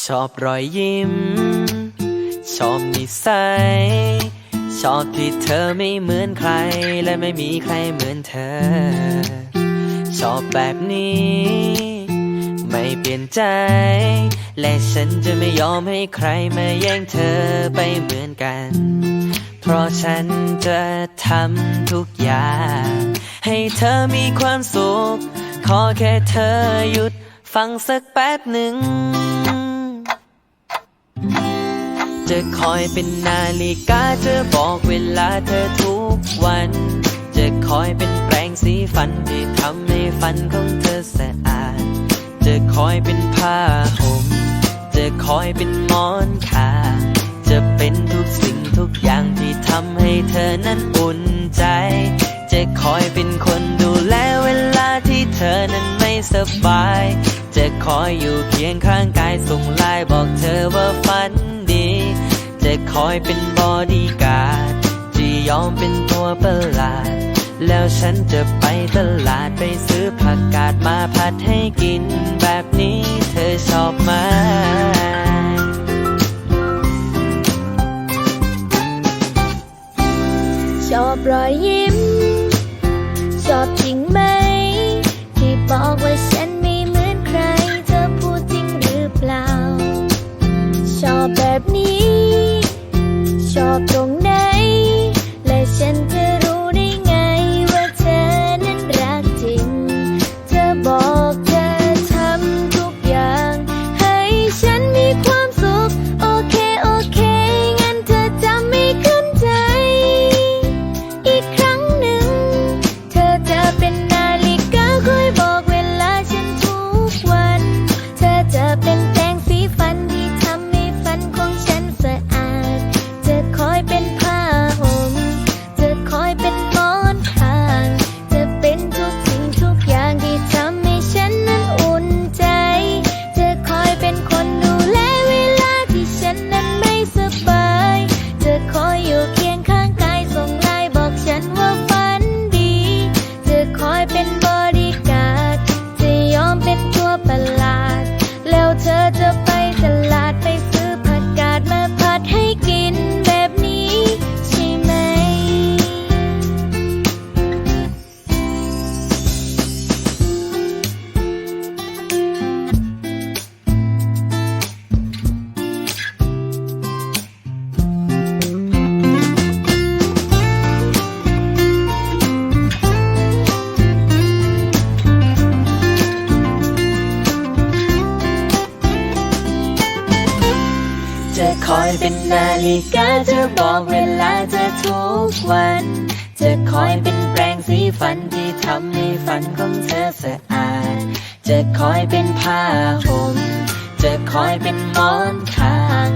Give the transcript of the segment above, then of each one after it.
ชอบรอยยิ้ม ชอบนิสัย ชอบที่เธอไม่เหมือนใคร และไม่มีใครเหมือนเธอ ชอบแบบนี้ ไม่เปลี่ยนใจ และฉันจะไม่ยอมให้ใครมาแย่งเธอไปเหมือนกัน เพราะฉันจะทำทุกอย่าง ให้เธอมีความสุข ขอแค่เธอหยุดฟังสักแป๊บหนึ่ง จะคอยเป็นนาฬิกาจะบอกเวลาเธอทุกวัน จะคอยเป็นแปรงสีฟันที่ทำให้ฟันของเธอสะอาด จะคอยเป็นผ้าห่ม จะคอยเป็นมอนขาจะเป็นทุกสิ่งทุกอย่างที่ทำให้เธอนั้นอุ่นใจ จะคอยเป็นคนดูแลเวลาที่เธอนั้นไม่สบาย จะคอยอยู่เคียงข้างกายส่งไลน์บอกเธอว่าฝัน จะคอยเป็นบอดี้การ์ดจะยอมเป็นตัวประหลาด แล้วฉันจะไปตลาดไปซื้อผักกาดมาผัดให้กิน แบบนี้เธอชอบไหมชอบรอยยิ้ม ชอบจริงไหม ที่บอกว่าฉันไม่เหมือนใคร เธอพูดจริงหรือเปล่า ชอบแบบนี้ จะคอยเป็นนาฬิกาจะบอกเวลาเธอทุกวัน จะคอยเป็นแปรงสีฟันที่ทำให้ฟันของเธอสะอาด จะคอยเป็นผ้าห่มจะคอยเป็นหมอนข้าง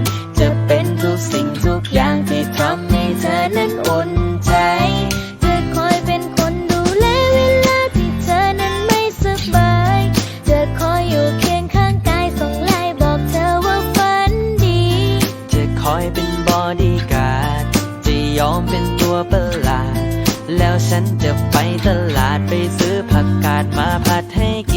ดีกาจะยอมเป็นตัวประหลาด แล้วฉันจะไปตลาดไปซื้อผักกาดมาผัดให้กิน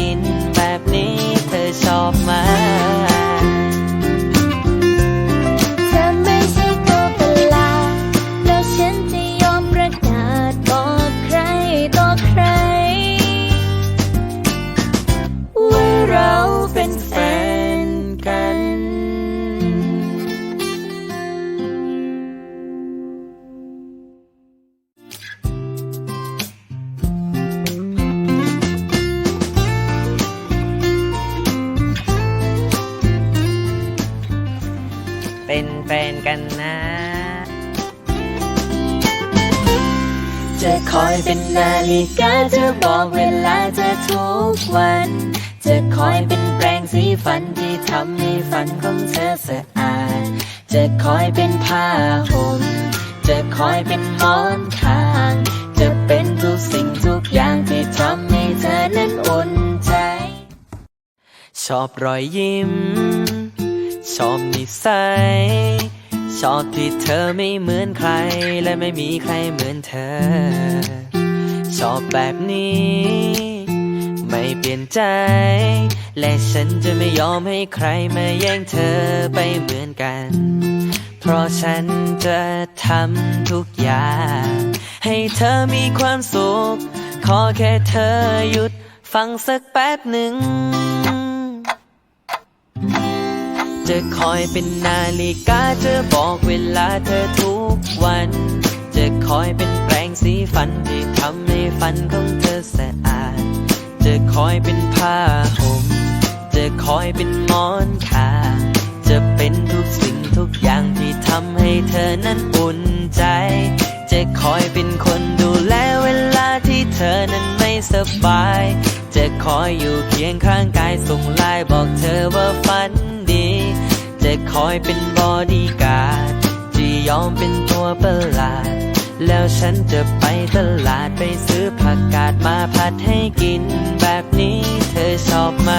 ฟนกันนะ จะคอยเป็นนาฬิกาจะบอกเวลาเธอทุกวัน จะคอยเป็นแปรงสีฟันที่ทำให้ฟันของเธอสะอาด จะคอยเป็นผ้าห่มจะคอยเป็นหมอนข้าง จะเป็นทุกสิ่งทุกอย่างที่ทำให้เธอนั้นอุ่นใจ ชอบรอยยิ้ม อบนิสัย ชอบที่เธอไม่เหมือนใคร และไม่มีใครเหมือนเธอ ชอบแบบนี้ ไม่เปลี่ยนใจ และฉันจะไม่ยอมให้ใครมาแย่งเธอไปเหมือนกัน เพราะฉันจะทำทุกอย่าง ให้เธอมีความสุข ขอแค่เธอหยุดฟังสักแป๊บหนึ่ง จะคอยเป็นนาฬิกาจะบอกเวลาเธอทุกวัน จะคอยเป็นแปรงสีฟันที่ทำให้ฟันของเธอสะอาด จะคอยเป็นผ้าห่ม จะคอยเป็นมอนขาจะเป็นทุกสิ่งทุกอย่างที่ทำให้เธอนั้นอุ่นใจ จะคอยเป็นคนดูแลเวลาที่เธอนั้นไม่สบาย จะคอยอยู่เคียงข้างกายส่งไลน์บอกเธอว่าฝัน จะคอยเป็นบอดี้การ์ดที่ยอมเป็นตัวประหลาด แล้วฉันจะไปตลาดไปซื้อผักกาดมาผัดให้กิน แบบนี้เธอชอบไหม